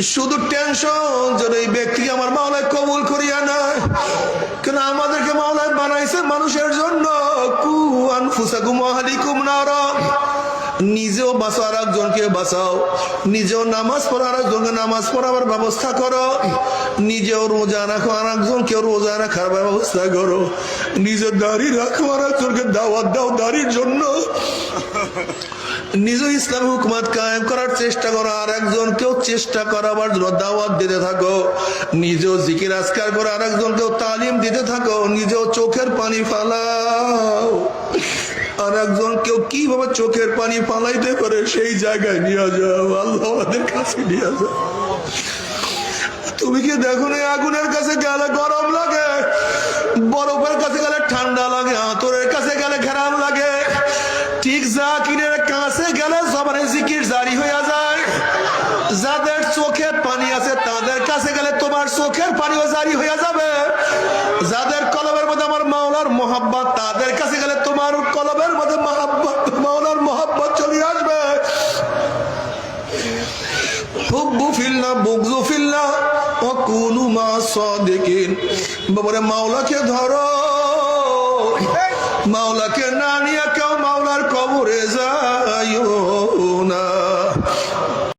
শুধু টেনশন যেন এই ব্যক্তিকে আমার মাওলায় কবুল করিয়া নয়। কেন আমাদেরকে মাওলায় বানাইছে মানুষের জন্য? কু আনফুসাকুম আহলিকুম নারা। নিজেও বাঁচাও আর একজনকে বাঁচাও। নিজেও নামাজ পড়ো আর একজনকে নামাজ পড়াবার ব্যবস্থা করো। নিজেও রোজা রাখো আর একজনকে রোজা রাখার ব্যবস্থা করো। নিজের দাড়ি রাখো আর একজনকে দাওয়াত দাও দাড়ির জন্য। নিজ ইসলাম হুকুমত কায়েম করার চেষ্টা করো, আর একজনকেও চেষ্টা করাবার জন্য দাওয়াত দিতে থাকো। নিজেও জিকির আজকার করে আর একজনকেও তালিম দিতে থাকো, নিজেও চোখের পানি ফালাও। আর একজন কেউ কীভাবে চোখের পানি ফালাইতে পারে সেই জায়গায় নিয়ে যাও, আল্লাহ আমাদের কাছে নিয়ে যাও। তুমি কি দেখো না আগুনের কাছে গেলে গরম লাগে, বরফের কাছে গেলে ঠান্ডা লাগে, আতরের কাছে গেলে ঘেরাম লাগে? ঠিক গেলে সবার জিকির জারি হয়ে যায়। যাদের চোখে পানি আছে, তাদের কাছে গেলে তোমার চোখের পানিও জারি হয়ে যাবে। যাদের কলবের মধ্যে আমার মাওলার মোহাব্বত, তাদের কাছে গেলে তোমার কলবের মধ্যে মহাব্বত, মাওলার মোহাব্বত চলে আসবে। মাওলাকে ধরো। না নিয়ে কেউ মাওলার কবরে না